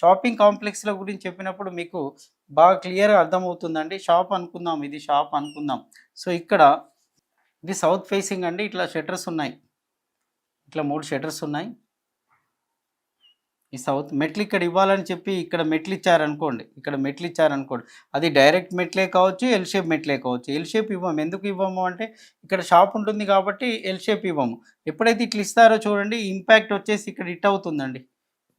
Shopping కాంప్లెక్స్ల గురించి చెప్పినప్పుడు మీకు బాగా క్లియర్గా అర్థమవుతుందండి. షాప్ అనుకుందాం ఇది షాప్ అనుకుందాం. సో ఇక్కడ ఇది సౌత్ ఫేసింగ్ అండి. ఇట్లా షెటర్స్ ఉన్నాయి. ఇట్లా మూడు షట్టర్స్ ఉన్నాయి. ఈ సౌత్ మెట్లు ఇక్కడ ఇవ్వాలని చెప్పి ఇక్కడ మెట్లు ఇచ్చారనుకోండి. ఇక్కడ మెట్లు ఇచ్చారనుకోండి. అది డైరెక్ట్ మెట్లే కావచ్చు ఎల్ షేప్ మెట్లే కావచ్చు. ఎల్ షేప్ ఇవ్వము. ఎందుకు ఇవ్వము అంటే ఇక్కడ షాప్ ఉంటుంది కాబట్టి ఎల్ షేప్ ఇవ్వము. ఎప్పుడైతే ఇట్లా ఇస్తారో చూడండి ఇంపాక్ట్ వచ్చేసి ఇక్కడ ఇట్ అవుతుందండి.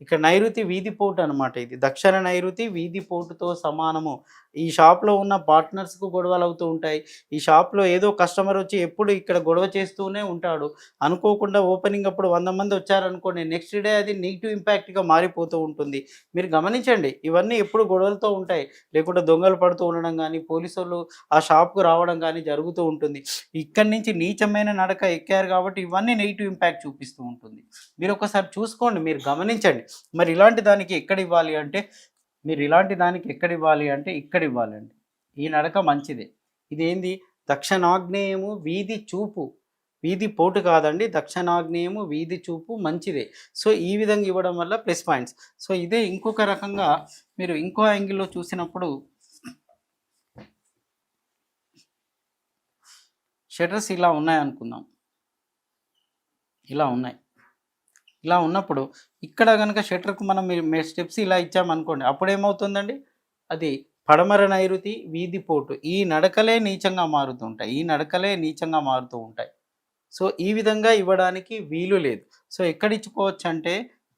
ఇక్కడ నైరుతి వీధి పోటు అనమాట ఇది. దక్షిణ నైరుతి వీధి పోటుతో సమానము. ఈ షాప్లో ఉన్న పార్ట్నర్స్కు గొడవలు అవుతూ ఉంటాయి. ఈ షాప్లో ఏదో కస్టమర్ వచ్చి ఎప్పుడు ఇక్కడ గొడవ చేస్తూనే ఉంటాడు. అనుకోకుండా ఓపెనింగ్ అప్పుడు వంద మంది వచ్చారనుకోండి నెక్స్ట్ డే అది నెగిటివ్ ఇంపాక్ట్గా మారిపోతూ ఉంటుంది. మీరు గమనించండి ఇవన్నీ ఎప్పుడు గొడవలతో ఉంటాయి. లేకుంటే దొంగలు పడుతూ ఉండడం కానీ పోలీసులు ఆ షాప్కు రావడం కానీ జరుగుతూ ఉంటుంది. ఇక్కడి నుంచి నీచమైన నడక ఎక్కారు కాబట్టి ఇవన్నీ నెగిటివ్ ఇంపాక్ట్ చూపిస్తూ ఉంటుంది. మీరు ఒకసారి చూసుకోండి మీరు గమనించండి. మరి ఇలాంటి దానికి ఎక్కడ ఇవ్వాలి అంటే మీరు ఇలాంటి దానికి ఎక్కడ ఇవ్వాలి అంటే ఇక్కడ ఇవ్వాలండి. ఈ నడక మంచిదే. ఇదేంది? దక్షిణాగ్నేయము వీధి చూపు. వీధి పోటు కాదండి. దక్షిణాగ్నేయము వీధి చూపు మంచిదే. సో ఈ విధంగా ఇవ్వడం వల్ల ప్లస్ పాయింట్స్. సో ఇదే ఇంకొక రకంగా మీరు ఇంకో యాంగిల్లో చూసినప్పుడు షటర్స్ ఇలా ఉన్నాయనుకుందాం. ఇలా ఉన్నాయి. ఇలా ఉన్నప్పుడు ఇక్కడ కనుక షట్టర్కు మనం స్టెప్స్ ఇలా ఇచ్చామనుకోండి అప్పుడు ఏమవుతుందండి అది పడమర నైరుతి వీధి పోటు. ఈ నడకలే నీచంగా మారుతూ ఉంటాయి. ఈ నడకలే నీచంగా మారుతూ ఉంటాయి. సో ఈ విధంగా ఇవ్వడానికి వీలు లేదు. సో ఎక్కడ ఇచ్చుకోవచ్చు అంటే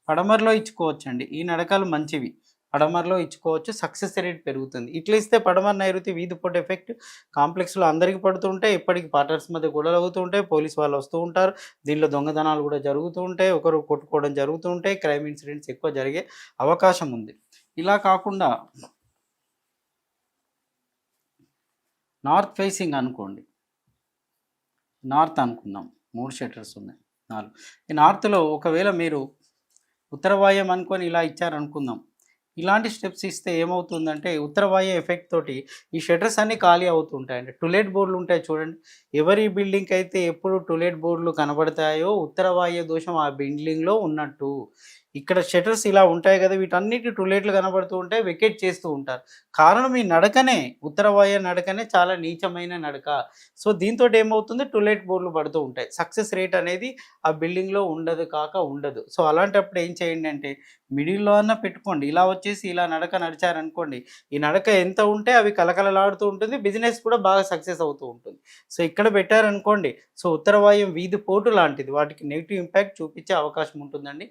పడమరలో ఇచ్చుకోవచ్చండి. ఈ నడకలు మంచివి. పడమరలో ఇచ్చుకోవచ్చు సక్సెస్ రేట్ పెరుగుతుంది. ఇట్లా ఇస్తే పడమర నైరుతి వీధి పోటు ఎఫెక్ట్ కాంప్లెక్స్లో అందరికీ పడుతుంటాయి ఎప్పటికీ పార్టర్స్ మధ్య గొడవలు అవుతూ ఉంటాయి పోలీస్ వాళ్ళు వస్తూ ఉంటారు దీనిలో దొంగతనాలు కూడా జరుగుతూ ఉంటాయి ఒకరు కొట్టుకోవడం జరుగుతూ ఉంటాయి క్రైమ్ ఇన్సిడెంట్స్ ఎక్కువ జరిగే అవకాశం ఉంది. ఇలా కాకుండా నార్త్ ఫేసింగ్ అనుకోండి. నార్త్ అనుకుందాం. మూడు షెటర్స్ ఉన్నాయి. నాలుగు. ఈ నార్త్లో ఒకవేళ మీరు ఉత్తరవాయం అనుకొని ఇలా ఇచ్చారనుకుందాం. ఇలాంటి స్టెప్స్ ఇస్తే ఏమవుతుందంటే ఉత్తర వాయు ఎఫెక్ట్ తోటి ఈ షట్టర్స్ అన్నీ ఖాళీ అవుతుంటాయండి. టులెట్ బోర్డులు ఉంటాయి చూడండి. ఎవరి బిల్డింగ్కి అయితే ఎప్పుడు టులెట్ బోర్డులు కనబడతాయో ఉత్తర వాయు దోషం ఆ బిల్డింగ్లో ఉన్నట్టు. ఇక్కడ షట్టర్స్ ఇలా ఉంటాయి కదా వీటన్నిటి టులెట్లు కనబడుతూ ఉంటాయి వెకెట్ చేస్తూ ఉంటారు. కారణం ఈ నడకనే ఉత్తరవాయ నడకనే చాలా నీచమైన నడక. సో దీంతో ఏమవుతుంది? టులెట్ బోర్డులు పడుతూ ఉంటాయి. సక్సెస్ రేట్ అనేది ఆ బిల్డింగ్లో ఉండదు కాక ఉండదు. సో అలాంటప్పుడు ఏం చేయండి అంటే మిడిల్లో అన్న పెట్టుకోండి. ఇలా వచ్చేసి ఇలా నడక నడిచారనుకోండి ఈ నడక ఎంత ఉంటే అవి కలకలలాడుతూ ఉంటుంది బిజినెస్ కూడా బాగా సక్సెస్ అవుతూ ఉంటుంది. సో ఇక్కడ పెట్టారనుకోండి సో ఉత్తరవాయం వీధి పోటు లాంటిది వాటికి నెగిటివ్ ఇంపాక్ట్ చూపించే అవకాశం ఉంటుందండి.